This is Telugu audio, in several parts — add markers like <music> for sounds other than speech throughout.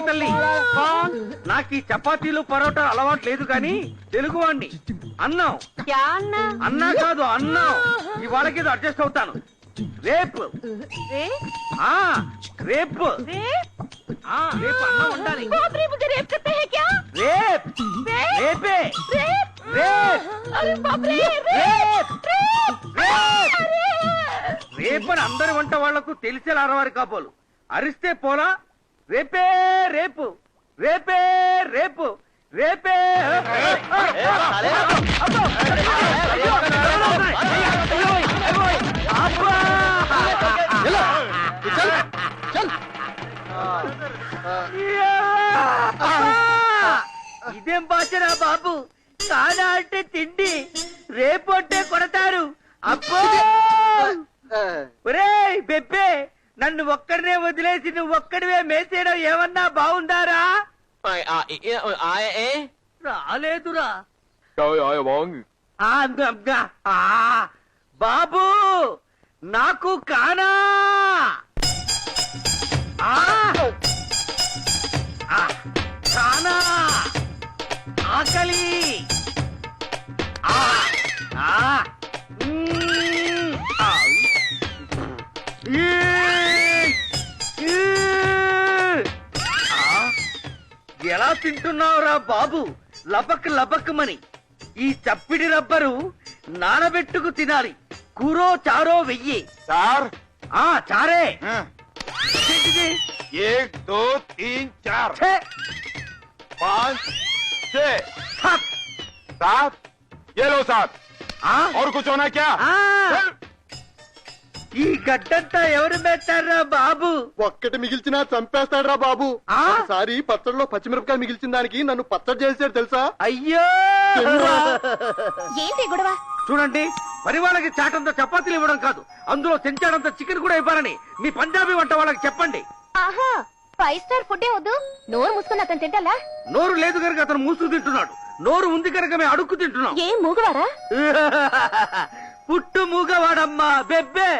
తల్లి. నాకు ఈ చపాతీలు పరోటా అలవాటు లేదు కాని తెలుగు వాణ్ణి అన్నం? అన్నా కాదు అన్నం ఈ వాళ్ళకి అడ్జస్ట్ అవుతాను. రేపు. రేపు. రేపు రేపని అందరి వంట వాళ్ళకు తెలిసేలా అరవారు కాపోలు అరిస్తే పోలా రేపే రేపు రేపే రేపు రేపే. ఇదేం బాచరా బాబు? కాదా అంటే తిండి రేపు అంటే కొడతారు. అబ్బో! ఒరేయ్ బెబ్బే! నన్ను ఒక్కడినే వదిలేసి నువ్వు ఒక్కడివే మేసేయడం ఏమన్నా బాగుందారా? రాలేదురా. బాబు నాకు కానా? ఆ, ఆ, కానా? ఆకలి. తింటున్నావురా బాబు లబక్ లబక్మని ఈ చప్పిడి రబ్బరు నానబెట్టుకు తినాలి కూరో చారో వెయ్యి चार ఆ చారే हाँ, ఏంటిది? एक दो तीन चार ఛే, पाँच छह థక్. सात ये लो सात ఆ, और कुछ होना क्या ఆ, चल। ఈ గడ్డంతా ఎవరు పెట్టారా బాబు? ఒక్కటి మిగిల్చినా చంపేస్తాడ్రా బాబు. ఆ? ఒకసారి పచ్చడిలో పచ్చిమిరపకాయ మిగిల్చిన దానికి నన్ను పచ్చడి చేసాడు తెలుసా? అయ్యో. ఏంటి గొడవ? చూడండి పని వాళ్ళకి చాటంత చపాతీలు ఇవ్వడం కాదు. అందులో చెంచాడంత చికెన్ కూడా ఇవ్వాలని మీ పంజాబీ వంట వాళ్ళకి చెప్పండి. ఆహా ఫైవ్ స్టార్ ఫుడ్ వద్దు. నోరు మూసుకుని అతను తింటాలా నోరు లేదు కనుక అతను మూసుకు తింటున్నాడు. నోరు ఉంది కనుక మేము అడుక్కు తింటున్నాం. ఏం మూగవారా <laughs> పుట్టు మూగవాడమ్మా బెబ్బే!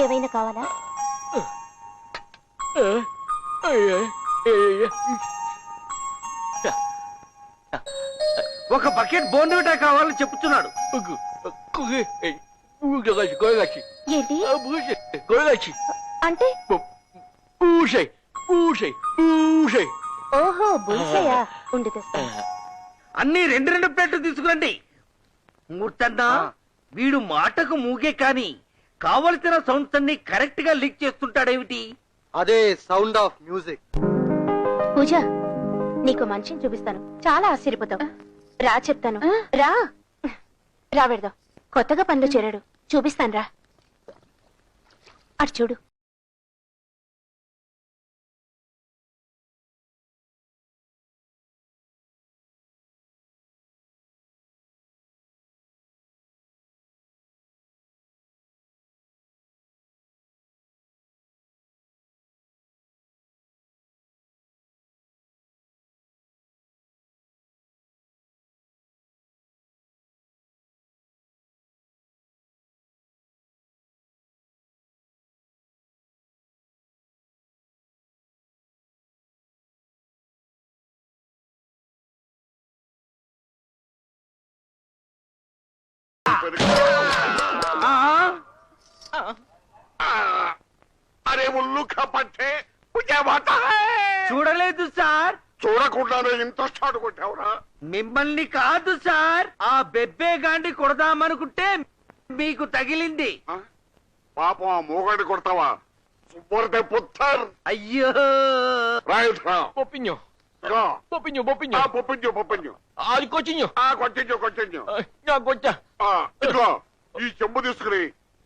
ఏవైనా కావాలా? ఒక బకెట్ బోన్విటా కావాలని చెప్తున్నాడు. అంటే? ఓహో బుల్సయ్యా ఉండి తెస్తాను అన్ని రెండు రెండు ప్లేట్లు తీసుకురండి. మూర్తన్నా వీడు మాటకు మూగే కాని కావలసిన సౌండ్స్ అన్ని కరెక్ట్గా లీక్ చేస్తుంటాడేమిటి? అదే సౌండ్ ఆఫ్ మ్యూజిక్. పూజ నీకు మంచిని చూపిస్తాను. చాలా ఆశ్చర్యపోతావు. రా చెప్తాను. రా. రా పెడదాం కొత్తగా పనిలో చేరాడు. చూపిస్తాను రా. అటు చూడు. అరే ఉల్లు పట్టే ముజే మాట చూడలేదు సార్. చూడకుండానే ఇంట్రెస్ట్ ఆడుకుంటావురా మిమ్మల్ని కాదు సార్. ఆ బెబ్బే గాండి కొడదామనుకుంటే మీకు తగిలింది? పాపం ఆ మూగడి కొడతావా? సుబ్బర్తే పుత్తర్. అయ్యో. రైట్ రా Popinho, ఆ popinho. పొప్పించు పొప్పించు Ali cotinho. ఆ కొట్టించు కొట్టించు Na gota. ఆ, ఇదిగో ఈ చెంబు తీసుకుని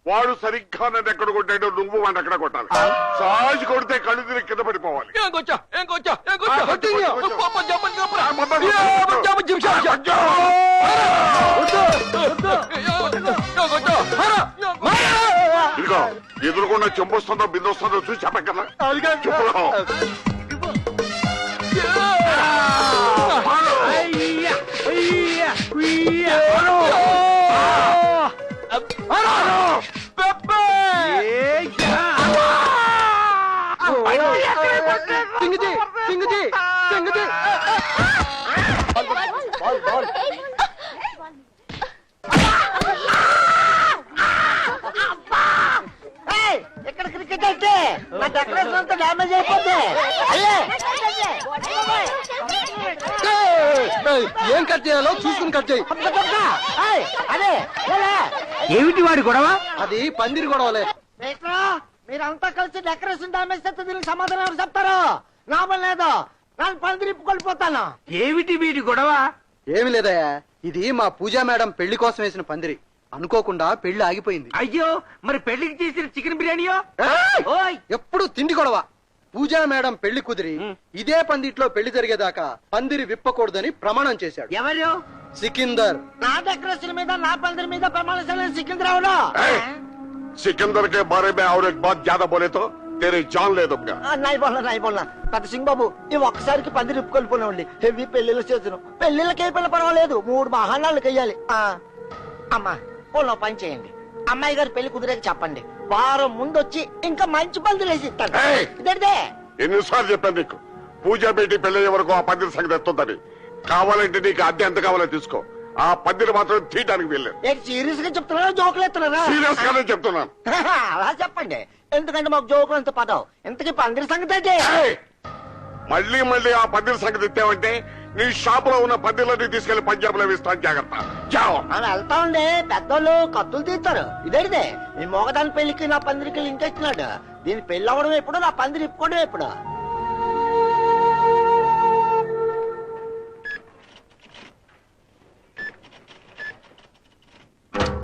వాడు సరిగ్గా నన్ను ఎక్కడ కొట్టాడో నువ్వు వాడిని ఎక్కడ కొట్టాలి సాజి కొడితే కళ్ళు తిరిగి కింద పడిపోవాలి Yang gota, yang gota, yang Ah, gota. continue. Papa jaman ఆ, ngapa? మొత్తం Ya, కొట్టు. jaman jim jam jam. కొంచెం. Yang gota. Hara. ఇదిగో ఎదురుకుండా చెంబు వస్తుందో బిందు వస్తుందో చూసి చెప్పం కదా చెప్పులో అయ్యా డామేజ్ అయిపోద్ది అయ్యే ఏయ్, ఏయ్, ఏం కట్ చేయాలో? చూసుకుని కట్ చేయి. తప్పక, తప్పక. ఏయ్, అదే లేలే. ఏమిటి వాడి గొడవ? అది పందిరి గొడవలే. మీరంతా కలిసి డెకరేషన్ డామేజ్ చేస్తే దీనికి సమాధానం ఎవరు చెప్తారు? లాభం లేదు. నేను పని తిరిగిపోతాను ఏమిటి వీడి గొడవ? ఏమి లేదయ్యా. ఇది మా పూజా మేడం పెళ్ళి కోసం వేసిన పందిరి. అనుకోకుండా పెళ్ళి ఆగిపోయింది. అయ్యో మరి పెళ్ళికి చేసిన చికెన్ బిర్యానీయో? ఏయ్! ఓయ్! ఎప్పుడు తిండి గొడవ. పూజా మేడం పెళ్లి కుదిరి ఇదే పందిట్లో పెళ్లి జరిగేదాకా పందిరి విప్పకూడదని ప్రమాణం చేశాడు ఎవరు సికిందర్ నా డెకరేషన్ మీద నా పందిరి మీద ప్రమాణ సికింద్రావులో ఏయ్! सिकंदर के बारे में और एक बात ज्यादा बोले तो तेरे जान ले दूंगा నాయి బోల్నా నాయి బోల్నా పెద్ద సింగ్ బాబు ఈ ఒక్కసారికి పందిరి ఇప్పుకొని హెవీ పెళ్లిళ్ళు చేసాను పెళ్లిళ్ళకి అయిపోయినా పర్వాలేదు మూడు మహానాళ్ళకి వెయ్యాలి ఆ, అమ్మా పోలో పని చేయండి అమ్మాయి గారి పెళ్లి కుదిరేక చెప్పండి వారం ముందు వచ్చి ఇంకా మంచి పందిరి వేసి ఇస్తాను ఏయ్! ఇదేంటిదే? ఎన్నిసార్లు చెప్పాను నీకు? పూజ పెట్టి పెళ్ళి వరకు ఆ పందిరి సంగతి ఎత్తుందని. కావాలంటే నీకు అద్దె ఎంత కావాలో తీసుకో. ఆ పందిరి మాత్రం తీయటానికి వెళ్ళాను ఏంటి సీరియస్గా చెప్తున్నారా జోకులు ఎత్తున్నారా సీరియస్ గానే చెప్తున్నాను అలా చెప్పండి. ఎందుకంటే మాకు జోకులు అంత పదం. ఇంతకీ పందిరి సంగతి అయితే ఏయ్! మళ్ళీ మళ్ళీ ఆ పందిరి సంగతి ఎత్తావంటే నీ షాప్లో ఉన్న పందిళ్ళని తీసుకెళ్ళి పంజాబ్లో వేస్తాను జాగ్రత్త. వెళ్తా ఉండే పెద్దోళ్ళు కత్తులు తీస్తారు. ఇదేదే నీ మొగదాని పెళ్ళికి నా పందిరికి లింక్ ఇచ్చినాడు దీని పెళ్ళి అవడం ఎప్పుడు నా పందిరి ఇప్పుకోవడం ఎప్పుడు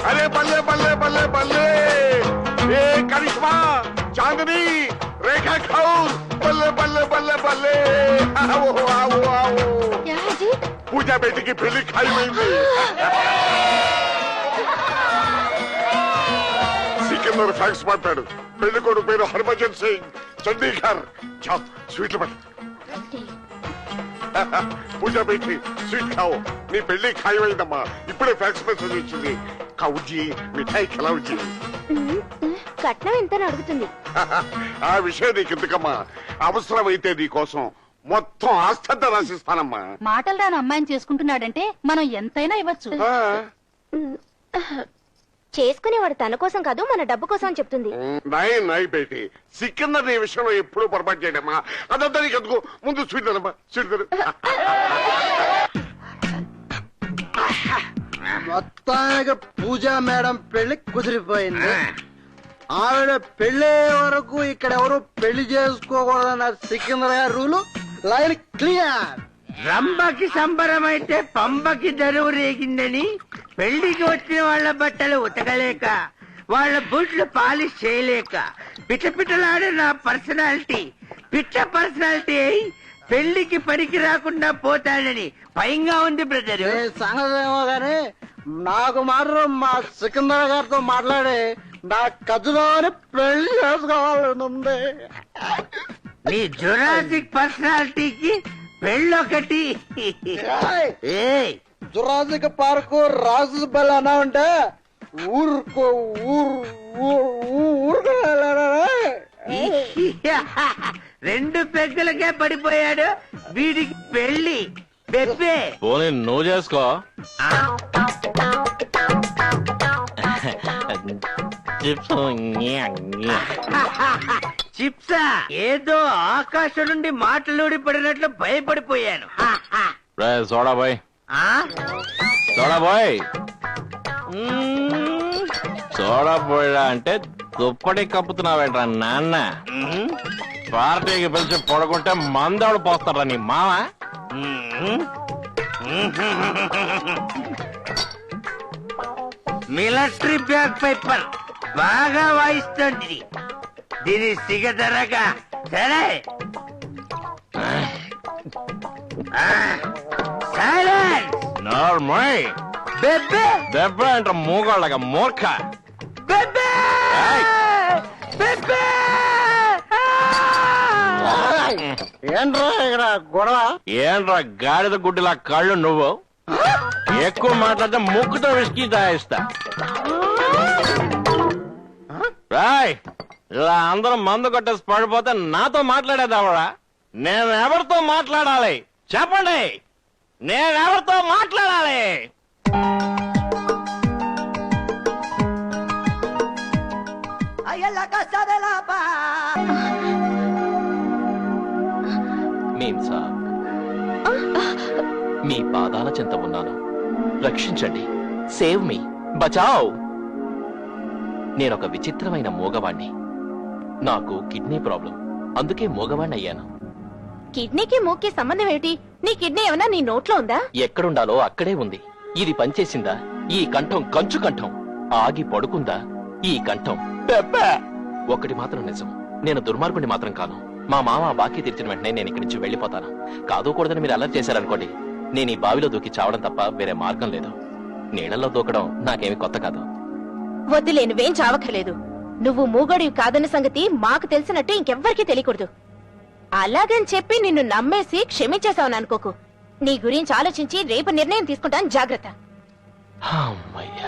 అరే బల్లే బల్లే బల్లే బల్లే. ఏ కరిష్మా చాందని రేఖా ఖౌర్ బల్లే బల్లే బల్లే. బల్లే ఓహో ఆవో పూజా బేటికి పెళ్ళి ఖాయమైంది. సికిందర్ ఫ్యాక్స్ పంపాడు పెళ్ళి కొడుకు పేరు హర్భజన్ సింగ్ చండీగర్ చాప్ స్వీట్లు పట్టు. పూజా బేటి స్వీట్ ఖావు నీ పెళ్ళి ఖాయమైందమ్మా. ఇప్పుడే ఫ్యాక్స్ మెసేజ్ వచ్చింది. కౌజీ మిఠాయి ఖిలౌజీ కట్నం ఎంత అడుగుతుంది? <laughs> ఆ విషయం నీకు ఎందుకమ్మా అవసరమైతే నీ కోసం మొత్తం ఆస్తంతా రాసిస్తానమ్మా. మాటలు రాని అమ్మాయిని చేసుకుంటున్నాడంటే మనం ఎంతైనా ఇవ్వచ్చు. ఆ, చేసుకునేవాడు తన కోసం కాదు మన డబ్బు కోసం అని చెప్తుంది. నై నై బేటి. సికిందర్ నీ విషయంలో ఎప్పుడూ పొరపాటు చేయడమ్మా అదంతా నీకు ఎందుకు? ముందు స్వీట్ తిను. మొత్తానికి పూజా మేడం పెళ్ళి కుదిరిపోయింది. ఆవిడ పెళ్ళి వరకు ఇక్కడ ఎవరు పెళ్ళి చేసుకోకూడదన్న సికిందర్ గారి రూలు లైన్ క్లియర్. రంభకి సంబరం అయితే పంబకి దరువు రేగిందని పెళ్ళికి వచ్చిన వాళ్ళ బట్టలు ఉతకలేక వాళ్ళ బూట్లు పాలిష్ చేయలేక పిటపిటలాడే నా పర్సనాలిటీ పిట్ట పర్సనాలిటీ అయి పెళ్ళికి పనికి రాకుండా పోతాడని భయంగా ఉంది బ్రదర్. ఏ సంగతి ఏమో గాని నాకు మాత్రం మా సికిందర్ గారితో మాట్లాడి నా కథలోని పెళ్ళి చేసుకోవాలని ఉంది. నీ జురాసిక్ పర్సనాలిటీకి పెళ్ళొకటి. ఏయ్! జురాసిక్ పార్కు రాజు బల్ అన్నా ఉంటే ఊరుకో ఊరు ఊరుకో రెండు పెగ్గులకే పడిపోయాడు వీడికి పెళ్ళి బెబ్బే! పోనీ నువ్వు చేసుకో. చిప్స్ చిప్సా ఏదో ఆకాశం నుండి మాటలూడి పడినట్లు భయపడిపోయాను. రే సోడా బాయ్. ఆ? Soda boy. మ్మ్. సోడా పోయడా అంటే దుప్పటి కప్పుతున్నావేంట్రా నాన్న. పార్టీకి పిలిచి పడుకుంటే మందాడు పోస్తారా నీ మ్మ్. Military bag paper. బాగా వాయిస్తుంది దీని సిగదరగా సరే. సైలెన్స్ నార్మల్ బెబ్బే. దెబ్బ అంటే మూగాళ్ళగా మూర్ఖ. బెబ్బే. ఏయ్. బెబ్బే. ఏంట్రా ఇక్కడ గొడవ? ఏంట్రా గాడిద గుడ్డిలా కళ్ళు నువ్వు? ఎక్కువ మాట్లాడితే ముక్కుతో విసికి తాగిస్తా రాయ్ ఇలా అందరూ మందు కొట్టేసి పడిపోతే నాతో మాట్లాడేదావడా నేను ఎవరితో మాట్లాడాలి? చెప్పండి నేను ఎవరితో మాట్లాడాలి మీ పాదాల చెంత ఉన్నాను. రక్షించండి. Save me. బచావ్. నేనొక విచిత్రమైన మూగవాణ్ణి. నాకు కిడ్నీ ప్రాబ్లం. అందుకే మూగవాణ్ణి అయ్యాను కిడ్నీకి మూక్కి సంబంధం ఏమిటి? నీ కిడ్నీ ఏమన్నా నీ నోట్లో ఉందా? ఎక్కడుండాలో అక్కడే ఉంది. ఇది పనిచేసిందా? ఈ కంఠం కంచు కంఠం. ఆగి పడుకుందా? ఈ కంఠం ఒకటి మాత్రం నిజం. నేను దుర్మార్గుని మాత్రం కాను. మా మామ బాకీ తీర్చిన వెంటనే నేను ఇక్కడి నుంచి వెళ్ళిపోతాను. కాదు కూడదని మీరు అలర్ట్ చేశారనుకోండి. నేను ఈ బావిలో దూకి చావడం తప్ప వేరే మార్గం లేదు. నీళ్ళల్లో దూకడం నాకేమి కొత్త కాదు. వద్దులే నువ్వేం చావక్కర్లేదు. నువ్వు మూగడివి కాదన్న సంగతి మాకు తెలిసినట్టు ఇంకెవ్వరికీ తెలియకూడదు. అలాగని చెప్పి నిన్ను నమ్మేసి క్షమించేశావు అనుకోకు నీ గురించి ఆలోచించి రేపు నిర్ణయం తీసుకుంటాను జాగ్రత్త. అమ్మయ్యా.